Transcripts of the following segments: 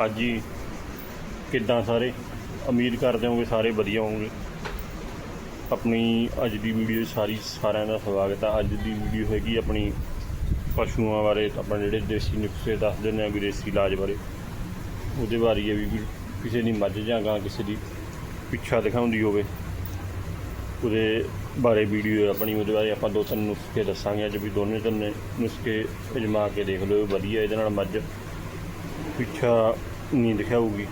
ਹਾਂਜੀ ਕਿੱਦਾਂ ਸਾਰੇ? ਉਮੀਦ ਕਰਦੇ ਹਾਂ ਕਿ ਸਾਰੇ ਵਧੀਆ ਹੋਵੋਗੇ। ਆਪਣੀ ਅੱਜ ਦੀ ਵੀਡੀਓ ਸਾਰੀ ਸਾਰਿਆਂ ਦਾ ਸਵਾਗਤ ਆ। ਅੱਜ ਦੀ ਵੀਡੀਓ ਹੈਗੀ ਆਪਣੀ ਪਸ਼ੂਆਂ ਬਾਰੇ। ਆਪਾਂ ਜਿਹੜੇ ਦੇਸੀ ਨੁਸਖੇ ਦੱਸ ਦਿੰਦੇ ਆ ਵਿਦੇਸੀ ਇਲਾਜ ਬਾਰੇ। ਉਹਦੇ ਬਾਰੇ ਹੈ ਵੀ ਕਿਸੇ ਦੀ ਮੱਝ ਜਾਂ ਗਾਂ ਕਿਸੇ ਦੀ ਪਿੱਛਾ ਦਿਖਾਉਂਦੀ ਹੋਵੇ। ਉਹਦੇ ਬਾਰੇ ਵੀਡੀਓ ਆਪਣੀ, ਉਹਦੇ ਬਾਰੇ ਆਪਾਂ ਦੋ ਤਿੰਨ ਨੁਸਖੇ ਦੱਸਾਂਗੇ। ਅੱਜ ਵੀ ਦੋਨੇ ਤਿੰਨੇ ਨੁਸਖੇ ਅਜਮਾ ਕੇ ਦੇਖ ਲਿਓ। ਵਧੀਆ ਇਹਦੇ ਨਾਲ ਮੱਝ ਪਿੱਛਾ ਨਹੀਂ ਦਿਖਾਊਗੀ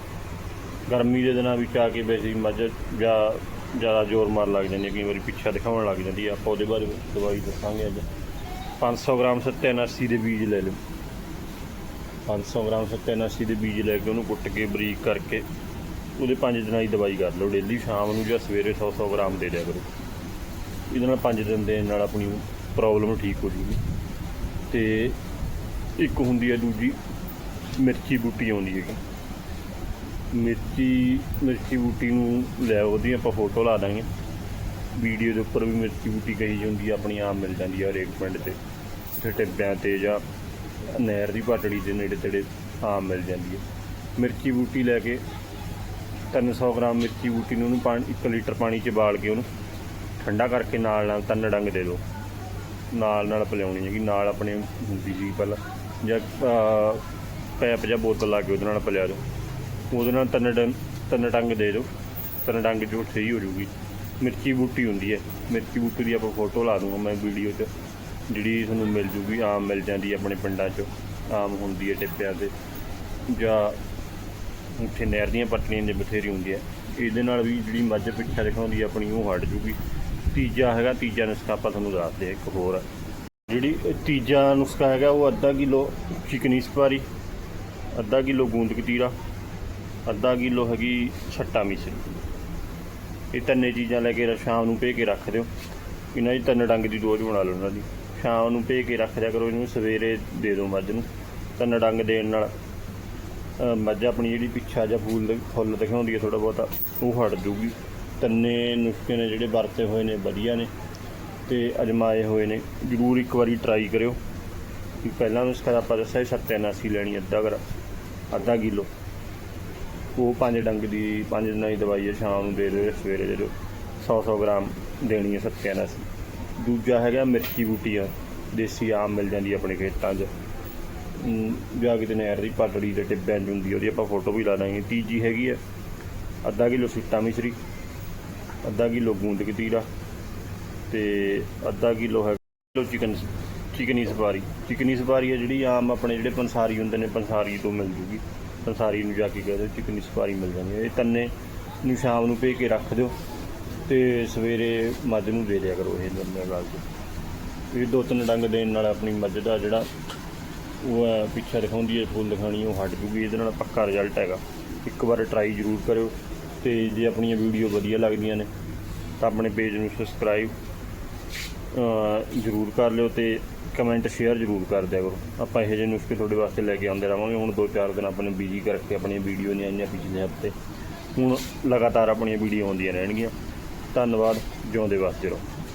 ਗਰਮੀ ਦੇ ਦਿਨਾਂ ਵਿੱਚ ਆ ਕੇ ਵੈਸੇ ਹੀ ਮੱਝ ਜਾਂ ਜ਼ਿਆਦਾ ਜ਼ੋਰ ਮਾਰ ਲੱਗ ਜਾਂਦੀ ਹੈ ਕਈ ਵਾਰੀ ਪਿੱਛਾ ਦਿਖਾਉਣ ਲੱਗ ਜਾਂਦੀ ਹੈ ਆਪਾਂ ਉਹਦੇ ਬਾਰੇ ਦਵਾਈ ਦੱਸਾਂਗੇ ਅੱਜ। 500 ਗ੍ਰਾਮ ਸੱਤਿਆਨਾਸੀ ਦੇ ਬੀਜ ਲੈ ਲਓ। 500 ਗ੍ਰਾਮ ਸੱਤਿਆਨਾਸੀ ਦੇ ਬੀਜ ਲੈ ਕੇ ਉਹਨੂੰ ਕੁੱਟ ਕੇ ਬਰੀਕ ਕਰਕੇ ਉਹਦੇ 5 ਦਿਨਾਂ ਦੀ ਦਵਾਈ ਕਰ ਲਓ ਡੇਲੀ, ਸ਼ਾਮ ਨੂੰ ਜਾਂ ਸਵੇਰੇ 100-100 ਗ੍ਰਾਮ ਦੇ ਦਿਆ ਕਰੋ। ਇਹਦੇ ਨਾਲ 5 ਦਿਨ ਦੇਣ ਨਾਲ ਆਪਣੀ ਪ੍ਰੋਬਲਮ ਠੀਕ ਹੋ ਜੂਗੀ। ਤੇ ਇੱਕ ਹੁੰਦੀ ਹੈ ਦੂਜੀ ਮਿਰਚੀ ਬੂਟੀ ਆਉਂਦੀ ਹੈਗੀ। ਮਿਰਚੀ ਮਿਰਚੀ ਬੂਟੀ ਨੂੰ ਲੈ ਉਹਦੀ ਆਪਾਂ ਫੋਟੋ ਲਾ ਦਾਂਗੇ। ਵੀਡੀਓ ਦੇ ਉੱਪਰ ਵੀ ਮਿਰਚੀ ਬੂਟੀ ਕਹੀ ਜਾਂਦੀ ਆ, ਆਪਣੀ ਆਮ ਮਿਲ ਜਾਂਦੀ ਆ ਹਰੇਕ ਪਿੰਡ ਤੇ। ਤੇ ਟਿੱਬਿਆਂ ਤੇ ਜਾਂ ਨਹਿਰ ਦੀ ਪਾਟੜੀ ਦੇ ਨੇੜੇ ਤੇੜੇ ਆਮ ਮਿਲ ਜਾਂਦੀ ਹੈ ਮਿਰਚੀ ਬੂਟੀ ਲੈ ਕੇ 300 ਗ੍ਰਾਮ ਮਿਰਚੀ ਬੂਟੀ ਨੂੰ ਉਹਨੂੰ ਪਾਣੀ 1 ਲੀਟਰ ਪਾਣੀ 'ਚ ਬਾਲ ਕੇ ਉਹਨੂੰ ਠੰਡਾ ਕਰਕੇ ਨਾਲ ਨਾਲ ਤਿੰਨ ਡੰਗ ਦੇ ਦਿਓ ਨਾਲ ਨਾਲ ਪਿਲਾਉਣੀ ਹੈਗੀ, ਨਾਲ ਆਪਣੇ ਹੁੰਦੀ ਸੀ ਪਹਿਲਾਂ। ਜਾਂ ਪੈਪ ਜਾਂ ਬੋਤਲ ਲਾ ਕੇ ਉਹਦੇ ਨਾਲ ਪਲਿਆ ਦਿਓ। ਉਹਦੇ ਨਾਲ ਤਿੰਨ ਡੰਗ ਤਿੰਨ ਡੰਗ ਦੇ ਦਿਓ। ਤਿੰਨ ਡੰਗ ਜੋ ਸਹੀ ਹੋ ਜੂਗੀ ਮਿਰਚੀ ਬੂਟੀ ਹੁੰਦੀ ਹੈ। ਮਿਰਚੀ ਬੂਟੀ ਦੀ ਆਪਾਂ ਫੋਟੋ ਲਾ ਦੂੰਗਾ ਮੈਂ ਵੀਡੀਓ 'ਚ। ਜਿਹੜੀ ਤੁਹਾਨੂੰ ਮਿਲ ਜੂਗੀ, ਆਮ ਮਿਲ ਜਾਂਦੀ ਹੈ ਆਪਣੇ ਪਿੰਡਾਂ 'ਚ। ਆਮ ਹੁੰਦੀ ਹੈ ਟਿੱਪਿਆਂ ਤੇ। ਜਾਂ ਉੱਥੇ ਨਹਿਰ ਦੀਆਂ ਪੱਟੀਆਂ ਦੇ ਬਥੇਰੀ ਹੁੰਦੀ ਹੈ। ਇਹਦੇ ਨਾਲ ਵੀ ਜਿਹੜੀ ਮੱਝ ਪਿੱਛਾ ਦਿਖਾਉਂਦੀ ਹੈ, ਆਪਣੀ ਉਹ ਹਟ ਜੂਗੀ। ਤੀਜਾ ਹੈਗਾ, ਤੀਜਾ ਨੁਸਖਾ ਆਪਾਂ ਤੁਹਾਨੂੰ ਦੱਸਦੇ ਹਾਂ ਇੱਕ ਹੋਰ। ਜਿਹੜੀ ਤੀਜਾ ਨੁਸਖਾ ਹੈਗਾ, ਉਹ ਅੱਧਾ ਕਿਲੋ ਚਿਕਨੀ ਸਪਾਰੀ। ਅੱਧਾ ਕਿਲੋ ਗੂੰਦ ਕਤੀਰਾ, ਅੱਧਾ ਕਿਲੋ ਹੈਗੀ ਛੱਟਾ ਮਿਸਰੀ ਇਹ ਤਿੰਨੇ ਚੀਜ਼ਾਂ ਲੈ ਕੇ ਸ਼ਾਮ ਨੂੰ ਭੇ ਕੇ ਰੱਖ ਦਿਓ। ਇਹਨਾਂ ਦੀ ਤਿੰਨ ਡੰਗ ਦੀ ਡੋਜ਼ ਬਣਾ ਲਓ ਉਹਨਾਂ ਦੀ। ਸ਼ਾਮ ਨੂੰ ਭੇ ਕੇ ਰੱਖ ਦਿਆ ਕਰੋ ਇਹਨੂੰ, ਸਵੇਰੇ ਦੇ ਦਿਓ ਮੱਝ ਨੂੰ। ਤਿੰਨ ਡੰਗ ਦੇਣ ਨਾਲ ਮੱਝ ਆਪਣੀ ਜਿਹੜੀ ਪਿੱਛਾ ਜਾਂ ਫੂਲ ਫੁੱਲ ਦਿਖਾਉਂਦੀ ਹੈ ਥੋੜਾ ਬਹੁਤਾ, ਉਹ ਹਟ ਜੂਗੀ ਤੰਨੇ ਨੁਸਖੇ ਨੇ ਜਿਹੜੇ ਵਰਤੇ ਹੋਏ ਨੇ, ਵਧੀਆ ਨੇ ਤੇ ਅਜਮਾਏ ਹੋਏ ਨੇ। ਜ਼ਰੂਰ ਇੱਕ ਵਾਰੀ ਟਰਾਈ ਕਰਿਓ। ਕਿ ਪਹਿਲਾਂ ਨੁਸਖਾ ਆਪਾਂ ਦੱਸਿਆ ਸੀ, ਸੱਤਿਆਨਾਸੀ ਲੈਣੀ, ਅੱਧਾ ਗਰ ਅੱਧਾ ਕਿਲੋ। ਉਹ ਪੰਜ ਡੰਗ ਦੀ ਪੰਜ ਦਿਨਾਂ ਦੀ ਦਵਾਈ ਹੈ ਸ਼ਾਮ ਨੂੰ ਦੇ ਦਿਓ ਸਵੇਰੇ ਦੇ ਦਿਓ। 100-100 ਗ੍ਰਾਮ ਦੇਣੀ ਹੈ ਸੱਤਿਆਂ ਸੱਤਿਆਨਾਸੀ ਦੂਜਾ ਹੈਗਾ ਮਿਰਚੀ ਬੂਟੀ ਆ ਦੇਸੀ ਆਮ ਮਿਲ ਜਾਂਦੀ ਆਪਣੇ ਖੇਤਾਂ 'ਚ। ਅਮ, ਜਾਂ ਕਿਤੇ ਨਹਿਰ ਦੀ ਪਾਟੜੀ ਦੇ ਟਿੱਬਿਆਂ 'ਚ ਹੁੰਦੀ ਆ, ਉਹਦੀ ਆਪਾਂ ਫੋਟੋ ਵੀ ਲਾ ਦਾਂਗੇ। ਤੀਜੀ ਹੈਗੀ ਹੈ ਅੱਧਾ ਕਿਲੋ ਸੀਤਾ ਮਿਸ਼ਰੀ ਅੱਧਾ ਕਿਲੋ ਗੂੰਦ ਕਤੀਰਾ ਤੇ ਅੱਧਾ ਕਿਲੋ ਹੈ ਕਿਲੋ ਚਿਕਨ ਚਿਕਨੀ ਸਪਾਰੀ ਚਿਕਨੀ ਸਪਾਰੀ ਹੈ ਜਿਹੜੀ ਆਮ ਆਪਣੇ ਜਿਹੜੇ ਪੰਸਾਰੀ ਹੁੰਦੇ ਨੇ, ਪੰਸਾਰੀ ਤੋਂ ਮਿਲ ਜੂਗੀ। ਪੰਸਾਰੀ ਨੂੰ ਜਾ ਕੇ ਕਹਿ ਦਿਓ, ਚਿਕਨੀ ਸਪਾਰੀ ਮਿਲ ਜਾਂਦੀ ਹੈ। ਇਹ ਤੰਨੇ ਨੂੰ ਸ਼ਾਮ ਨੂੰ ਭੇ ਕੇ ਰੱਖ ਦਿਓ ਤੇ ਸਵੇਰੇ ਮੱਝ ਨੂੰ ਦੇ ਦਿਆ ਕਰੋ ਇਹ ਦੋਨੇ ਗੱਲ ਚ ਇਹ ਦੋ ਤਿੰਨ ਡੰਗ ਦੇਣ ਨਾਲ ਆਪਣੀ ਮੱਝ ਦਾ ਜਿਹੜਾ ਉਹ ਹੈ, ਪਿੱਛੇ ਦਿਖਾਉਂਦੀ ਹੈ, ਫੁੱਲ ਦਿਖਾਣੀ ਉਹ ਹਟ ਜੂਗੀ। ਇਹਦੇ ਨਾਲ ਪੱਕਾ ਰਿਜ਼ਲਟ ਹੈਗਾ। ਇੱਕ ਵਾਰ ਟਰਾਈ ਜ਼ਰੂਰ ਕਰਿਓ ਤੇ ਜੇ ਆਪਣੀਆਂ ਵੀਡੀਓ ਵਧੀਆ ਲੱਗਦੀਆਂ ਨੇ ਤਾਂ ਆਪਣੇ ਪੇਜ ਨੂੰ ਸਬਸਕ੍ਰਾਈਬ ਜ਼ਰੂਰ ਕਰ ਲਿਓ ਤੇ ਕਮੈਂਟ ਸ਼ੇਅਰ ਜ਼ਰੂਰ ਕਰ ਦਿਆ ਕਰੋ। ਆਪਾਂ ਇਹੋ ਜਿਹੇ ਨੁਸਖੇ ਤੁਹਾਡੇ ਵਾਸਤੇ ਲੈ ਕੇ ਆਉਂਦੇ ਰਹਾਂਗੇ। ਹੁਣ ਦੋ ਚਾਰ ਦਿਨ ਆਪਣੇ ਬਿਜ਼ੀ ਕਰਕੇ ਆਪਣੀਆਂ ਵੀਡੀਓ ਨਹੀਂ ਆਈਆਂ ਪਿਛਲੇ ਹਫ਼ਤੇ। ਹੁਣ ਲਗਾਤਾਰ ਆਪਣੀਆਂ ਵੀਡੀਓ ਆਉਂਦੀਆਂ ਰਹਿਣਗੀਆਂ। ਧੰਨਵਾਦ, ਜਿਉਂਦੇ ਵਾਸਤੇ ਰਹੋ।